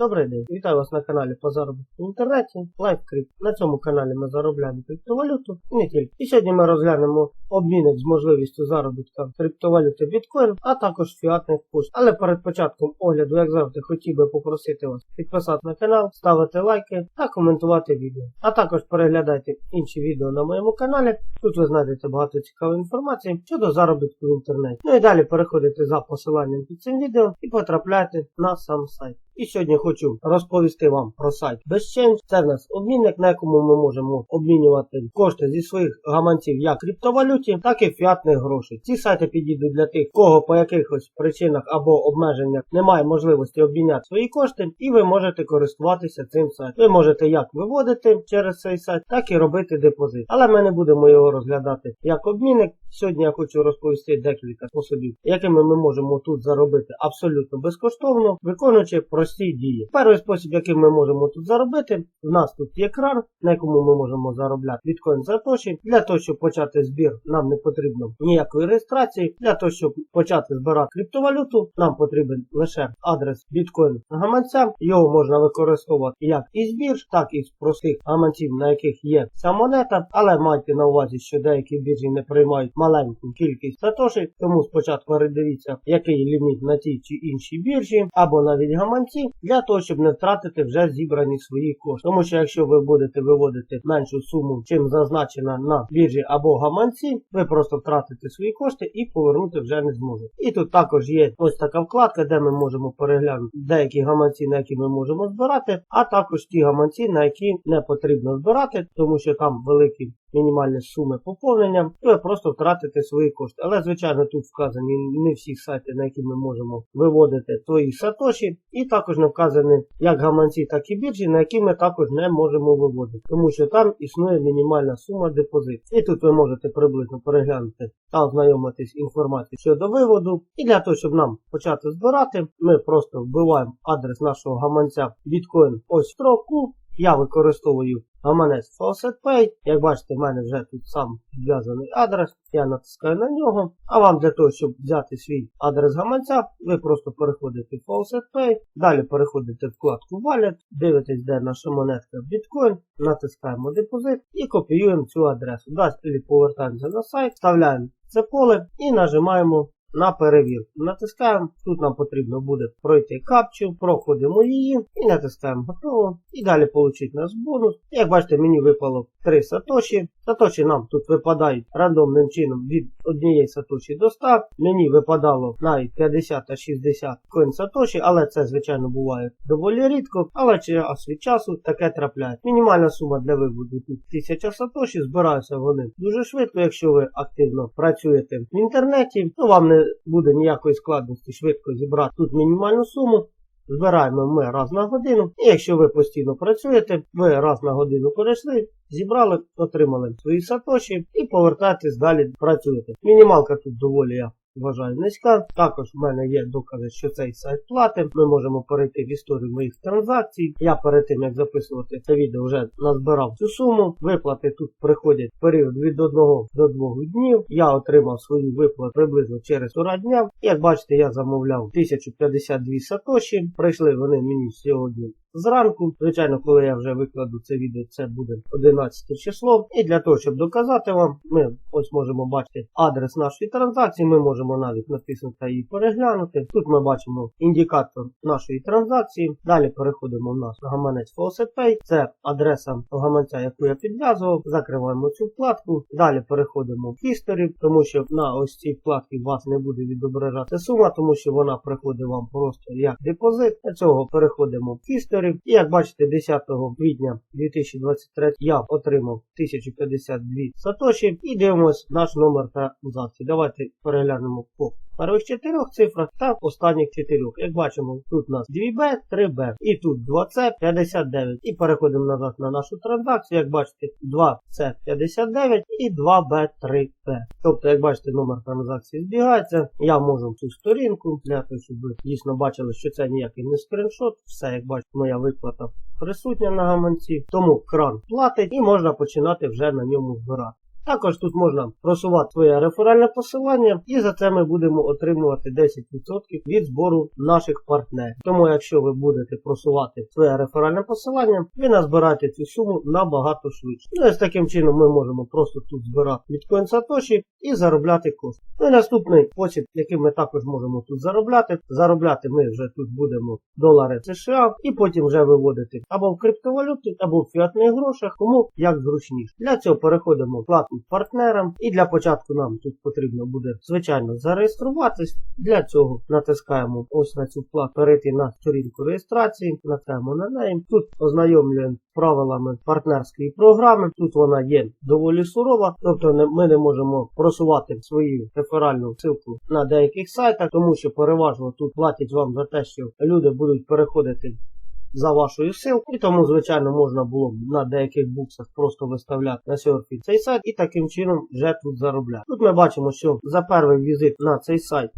Добрий день, вітаю вас на каналі по заробітку в інтернеті LiveCrypt. На цьому каналі ми заробляємо криптовалюту і не тільки. І сьогодні ми розглянемо обмінник з можливістю заробітка криптовалюти біткоін, а також фіатних курс. Але перед початком огляду, як завжди, хотів би попросити вас підписати на канал, ставити лайки та коментувати відео. А також переглядайте інші відео на моєму каналі. Тут ви знайдете багато цікавої інформації щодо заробітку в інтернеті. Ну і далі переходите за посиланням під цим відео і потрапляєте на сам сайт. І сьогодні хочу розповісти вам про сайт BestChange. Це в нас обмінник, на якому ми можемо обмінювати кошти зі своїх гаманців як криптовалюті, так і фіатних грошей. Ці сайти підійдуть для тих, кого по якихось причинах або обмеженнях немає можливості обміняти свої кошти, і ви можете користуватися цим сайтом. Ви можете як виводити через цей сайт, так і робити депозит. Але ми не будемо його розглядати як обмінник. Сьогодні я хочу розповісти декілька способів, якими ми можемо тут заробити абсолютно безкоштовно, виконуючи прості дії. Перший спосіб, яким ми можемо тут заробити, в нас тут є кран, на якому ми можемо заробляти біткоін Сатоші. Для того, щоб почати збір, нам не потрібно ніякої реєстрації. Для того, щоб почати збирати криптовалюту, нам потрібен лише адрес біткоін гаманця. Його можна використовувати як із бірж, так і з простих гаманців, на яких є ця монета. Але майте на увазі, що деякі біржі не приймають маленьку кількість сатоші, тому спочатку передивіться, який ліміт на тій чи іншій біржі, або навіть гаманці, для того, щоб не втратити вже зібрані свої кошти. Тому що якщо ви будете виводити меншу суму, чим зазначена на біржі або гаманці, ви просто втратите свої кошти і повернути вже не зможете. І тут також є ось така вкладка, де ми можемо переглянути деякі гаманці, на які ми можемо збирати, а також ті гаманці, на які не потрібно збирати, тому що там великі мінімальні суми поповнення, то ви просто втратите свої кошти. Але, звичайно, тут вказані не всі сайти, на які ми можемо виводити твої сатоші, і також не вказані як гаманці, так і біржі, на які ми також не можемо виводити, тому що там існує мінімальна сума депозит. І тут ви можете приблизно переглянути та ознайомитись інформацією щодо виводу. І для того, щоб нам почати збирати, ми просто вбиваємо адрес нашого гаманця біткоін ось строку. Я використовую гаманець FaucetPay. Як бачите, в мене вже тут сам підв'язаний адрес. Я натискаю на нього. А вам для того, щоб взяти свій адрес гаманця, ви просто переходите в FaucetPay. Далі переходите в вкладку Wallet, дивитесь, де наша монетка Bitcoin, натискаємо депозит і копіюємо цю адресу. Далі повертаємося на сайт, вставляємо це поле і нажимаємо на перевірку. Натискаємо, тут нам потрібно буде пройти капчу, проходимо її і натискаємо готово. І далі отримати наш бонус. Як бачите, мені випало 3 сатоші. Сатоші нам тут випадають рандомним чином від однієї сатоші до 100. Мені випадало навіть 50 та 60 коін сатоші, але це, звичайно, буває доволі рідко. Але час від часу таке трапляє. Мінімальна сума для виводу тут 1000 сатоші. Збираються вони дуже швидко, якщо ви активно працюєте в інтернеті, то вам не буде ніякої складності швидко зібрати тут мінімальну суму. Збираємо ми раз на годину. І якщо ви постійно працюєте, ви раз на годину перейшли, зібрали, отримали свої сатоші і повертаєтесь далі працюєте. Мінімалка тут доволі я вважаю низька. Також в мене є докази, що цей сайт платить. Ми можемо перейти в історію моїх транзакцій. Я перед тим як записувати це відео вже назбирав цю суму. Виплати тут приходять в період від 1 до 2 днів. Я отримав свою виплату приблизно через 40 днів. Як бачите, я замовляв 1052 сатоші. Прийшли вони мені сьогодні зранку. Звичайно, коли я вже викладу це відео, це буде 11 число. І для того, щоб доказати вам, ми ось можемо бачити адрес нашої транзакції. Ми можемо навіть натиснути її переглянути. Тут ми бачимо індикатор нашої транзакції. Далі переходимо в нас на гаманець FaucetPay. Це адреса гаманця, яку я підв'язував. Закриваємо цю вкладку. Далі переходимо в History, тому що на ось цій вкладці вас не буде відображати сума, тому що вона приходить вам просто як депозит. Для цього переходимо в History. І як бачите, 10 квітня 2023 я отримав 1052 сатоші і дивимось наш номер транзакції. Давайте переглянемо по перших чотирьох цифрах та останніх чотирьох. Як бачимо, тут у нас 2B, 3B і тут 2C 59. І переходимо назад на нашу транзакцію. Як бачите, 2C 59 і 2B3B. Тобто, як бачите, номер транзакції збігається. Я можу цю сторінку для того, щоб ви дійсно бачили, що це ніякий не скріншот. Все, як бачите, моя виплата присутня на гаманці. Тому кран платить і можна починати вже на ньому збирати. Також тут можна просувати своє реферальне посилання, і за це ми будемо отримувати 10% від збору наших партнерів. Тому, якщо ви будете просувати своє реферальне посилання, ви назбираєте цю суму набагато швидше. Ну і з таким чином ми можемо просто тут збирати біткоін Сатоші і заробляти кошти. Ну і наступний спосіб, який ми також можемо тут заробляти. Заробляти ми вже тут будемо долари США і потім вже виводити або в криптовалюті, або в фіатних грошах, кому як зручніше. Для цього переходимо в вкладку партнерам. І для початку нам тут потрібно буде, звичайно, зареєструватись. Для цього натискаємо ось на цю вкладку, перейти на сторінку реєстрації, натискаємо на неї. Тут ознайомлюємо правилами партнерської програми. Тут вона є доволі сурова, тобто ми не можемо просувати свою реферальну ссылку на деяких сайтах, тому що переважно тут платять вам за те, що люди будуть переходити за вашою ссылкою. І тому, звичайно, можна було на деяких буксах просто виставляти на серфі цей сайт і таким чином вже тут заробляти. Тут ми бачимо, що за перший візит на цей сайт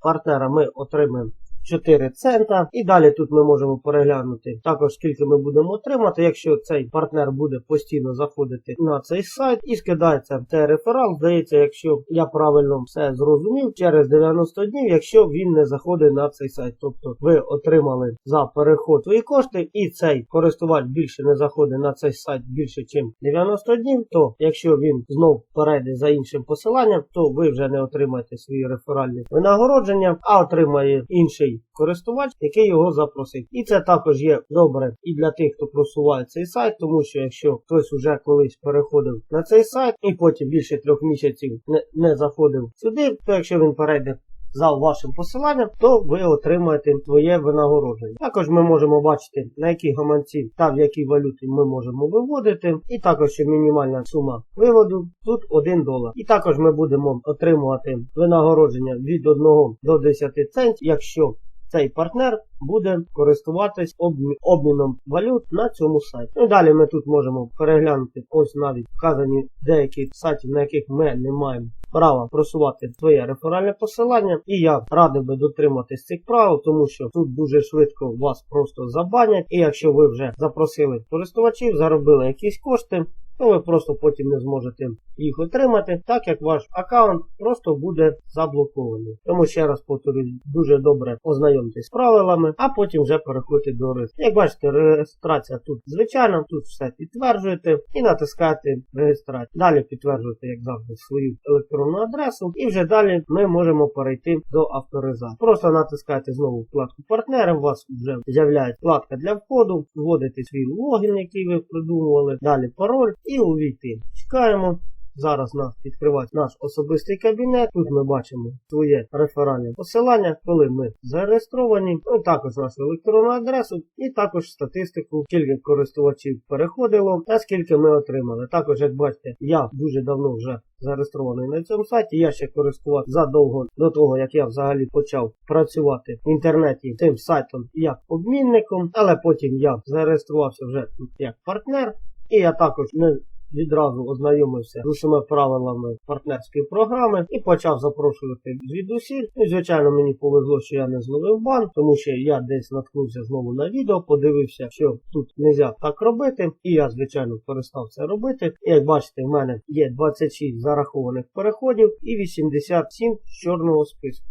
партнера ми отримаємо 4 цента. І далі тут ми можемо переглянути також, скільки ми будемо отримати, якщо цей партнер буде постійно заходити на цей сайт і скидається цей реферал. Здається, якщо я правильно все зрозумів, через 90 днів, якщо він не заходить на цей сайт. Тобто ви отримали за переход свої кошти, і цей користувач більше не заходить на цей сайт більше, ніж 90 днів, то якщо він знов перейде за іншим посиланням, то ви вже не отримаєте свої реферальні винагородження, а отримає інший користувач, який його запросить. І це також є добре і для тих, хто просуває цей сайт, тому що якщо хтось уже колись переходив на цей сайт і потім більше трьох місяців не, не заходив сюди, то якщо він перейде за вашим посиланням, то ви отримаєте своє винагородження. Також ми можемо бачити, на які гаманці та в якій валюті ми можемо виводити. І також мінімальна сума виводу тут 1 долар. І також ми будемо отримувати винагородження від 1 до 10 центів, якщо цей партнер буде користуватись обмі- обміном валют на цьому сайті. Ну і далі ми тут можемо переглянути ось навіть вказані деякі сайти, на яких ми не маємо права просувати своє реферальне посилання. І я радив би дотриматись цих правил, тому що тут дуже швидко вас просто забанять. І якщо ви вже запросили користувачів, заробили якісь кошти, то ви просто потім не зможете їх отримати, так як ваш аккаунт просто буде заблокований. Тому ще раз повторюю, дуже добре ознайомтесь з правилами, а потім вже переходьте до реєстрації. Як бачите, реєстрація тут звичайна, тут все підтверджуєте і натискаєте реєстрацію. Далі підтверджуєте, як завжди, свою електронну адресу, і вже далі ми можемо перейти до авторизації. Просто натискаєте знову вкладку партнери, у вас вже з'являється вкладка для входу, вводите свій логін, який ви придумували, далі пароль і увійти. Чекаємо. Зараз нас відкривається наш особистий кабінет. Тут ми бачимо своє реферальне посилання, коли ми зареєстровані. Ну, також нашу електронну адресу і також статистику, скільки користувачів переходило та скільки ми отримали. Також, як бачите, я дуже давно вже зареєстрований на цьому сайті. Я ще користувався задовго до того, як я взагалі почав працювати в інтернеті цим сайтом як обмінником, але потім я зареєструвався вже як партнер. І я також не відразу ознайомився з усіма правилами партнерської програми і почав запрошувати звідусіль. Ну, звичайно, мені повезло, що я не зловив бан, тому що я десь наткнувся знову на відео, подивився, що тут не можна так робити. І я, звичайно, перестав це робити. І як бачите, в мене є 26 зарахованих переходів і 87 з чорного списку.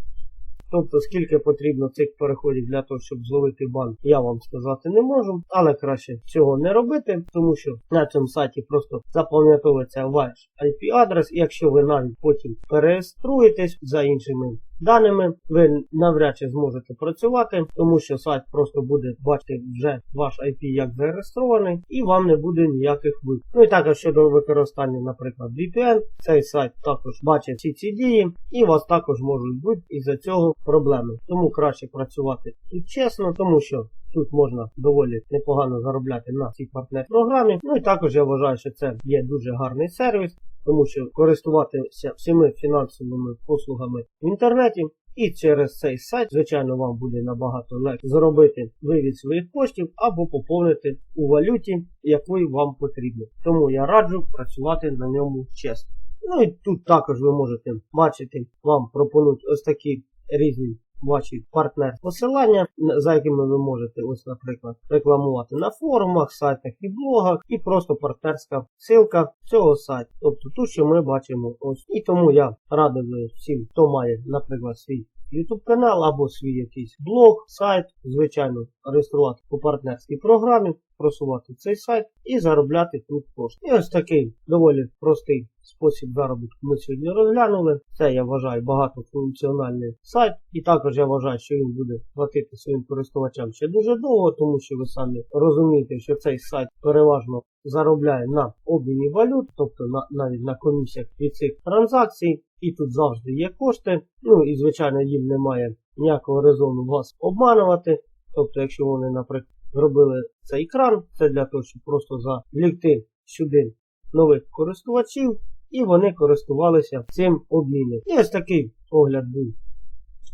Тобто, скільки потрібно цих переходів для того, щоб зловити бан, я вам сказати не можу, але краще цього не робити, тому що на цьому сайті просто запам'ятовується ваш IP-адрес, і якщо ви навіть потім перереєструєтесь за іншими даними, ви навряд чи зможете працювати, тому що сайт просто буде бачити вже ваш IP як зареєстрований, і вам не буде ніяких вип. Ну і також щодо використання, наприклад, VPN, цей сайт також бачить всі ці дії, і у вас також можуть бути із-за цього проблеми. Тому краще працювати тут чесно, тому що Тут можна доволі непогано заробляти на цій партнер-програмі. Ну і також я вважаю, що це є дуже гарний сервіс, тому що користуватися всіми фінансовими послугами в інтернеті. І через цей сайт, звичайно, вам буде набагато легше зробити вивід своїх коштів або поповнити у валюті, якої вам потрібно. Тому я раджу працювати на ньому чесно. Ну і тут також ви можете бачити, вам пропонують ось такі різні ваші партнер посилання, за якими ви можете, ось, наприклад, рекламувати на форумах, сайтах і блогах, і просто партнерська ссылка цього сайту. Тобто ту, що ми бачимо ось. І тому я радий всім, хто має, наприклад, свій YouTube канал або свій якийсь блог, сайт, звичайно, реєструвати по партнерській програмі, просувати цей сайт і заробляти тут кошти. І ось такий доволі простий спосіб заробітку ми сьогодні розглянули. Це я вважаю багатофункціональний сайт. І також я вважаю, що він буде платити своїм користувачам ще дуже довго, тому що ви самі розумієте, що цей сайт переважно заробляє на обміні валют, тобто на, навіть на комісіях від цих транзакцій. І тут завжди є кошти. Ну і звичайно їм немає ніякого резону вас обманувати. Тобто, якщо вони, наприклад, зробили цей екран, це для того, щоб просто залігти сюди нових користувачів, і вони користувалися цим обміном. І ось такий огляд був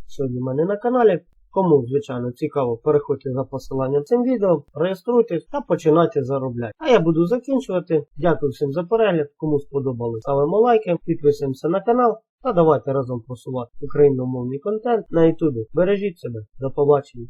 сьогодні в мене на каналі. Кому, звичайно, цікаво, переходьте за посиланням цим відео, реєструйтесь та починайте заробляти. А я буду закінчувати. Дякую всім за перегляд. Кому сподобалось, ставимо лайки, підписуємося на канал та давайте разом просувати україномовний контент на ютубі. Бережіть себе, до побачення.